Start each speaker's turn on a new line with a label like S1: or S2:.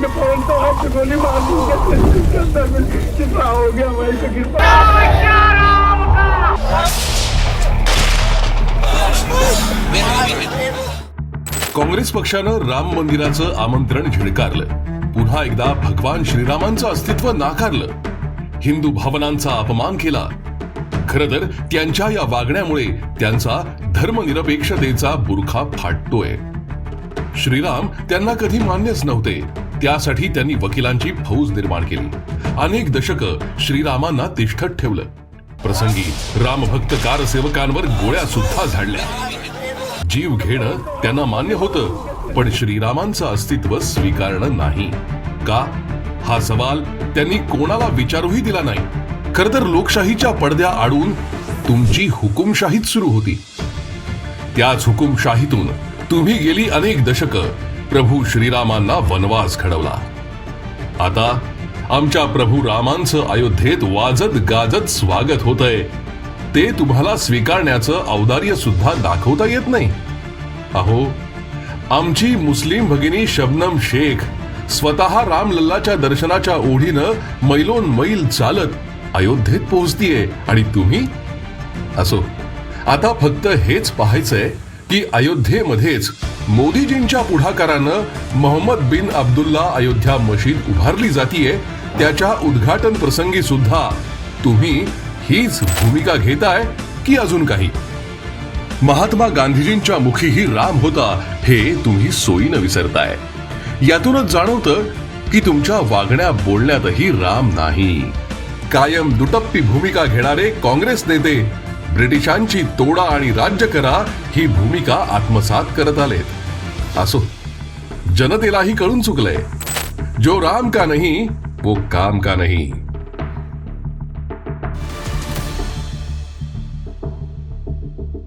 S1: मैं फोन तो आपसे गोली मार दूंगा कितना हो गया भाई तो कितना
S2: काँग्रेस पक्षानं राम मंदिराचं आमंत्रण झिडकारलं. पुन्हा एकदा भगवान श्रीरामांचं अस्तित्व नाकारलं. हिंदू भावनांचा अपमान केला. खर तर त्यांच्या या वागण्यामुळे त्यांचा धर्मनिरपेक्षतेचा बुरखा फाटतोय. श्रीराम त्यांना कधी मान्यच नव्हते. त्यासाठी त्यांनी वकिलांची फौज निर्माण केली. अनेक दशकं श्रीरामांना तिष्ठत ठेवलं. प्रसंगी रामभक्त कारसेवकांवर गोळ्या सुद्धा झाडल्या. जीव घेणं त्यांना मान्य होतं पण श्रीरामांचं अस्तित्व स्वीकारणं नाही. का? हा सवाल त्यांनी कोणाला विचारूही दिला नाही. खर तर लोकशाहीच्या पडद्या आडून तुमची हुकुमशाहीच सुरू होती. त्याच हुकुमशाहीतून तुम्ही गेली अनेक दशकं प्रभू श्रीरामांना वनवास घडवला. आता आमच्या प्रभू रामांचं अयोध्येत वाजत गाजत स्वागत होतंय. ते तुम्हाला स्वीकारण्याचं औदार्य सुद्धा दाखवता येत नाही. अहो आमची मुस्लिम भगिनी शबनम शेख स्वतः रामलल्लाच्या दर्शनाच्या ओढीनं मैलोन मैल चालत अयोध्येत पोहोचतीये आणि तुम्ही? असो आता फक्त हेच पाहायचंय की अयोध्येमध्येच मोदीजींच्या पुढाकारानं मोहम्मद बिन अब्दुल्ला अयोध्या मशीद उभारली जातीये. त्याच्या उद्घाटन प्रसंगी सुद्धा तुम्ही हीच भूमिका घेताय की अजून काही? महात्मा गांधीजींच्या मुखीही राम होता हे तुम्ही सोयीनं विसरताय. यातूनच जाणवतं की तुमच्या वागण्या बोलण्यातही राम नाही. कायम दुटप्पी भूमिका घेणारे काँग्रेस नेते ब्रिटिशांची तोडा आणि राज्य करा ही भूमिका आत्मसात करत आलेत. असो जनतेलाही कळून चुकलंय. जो राम का नाही वो काम का नाही.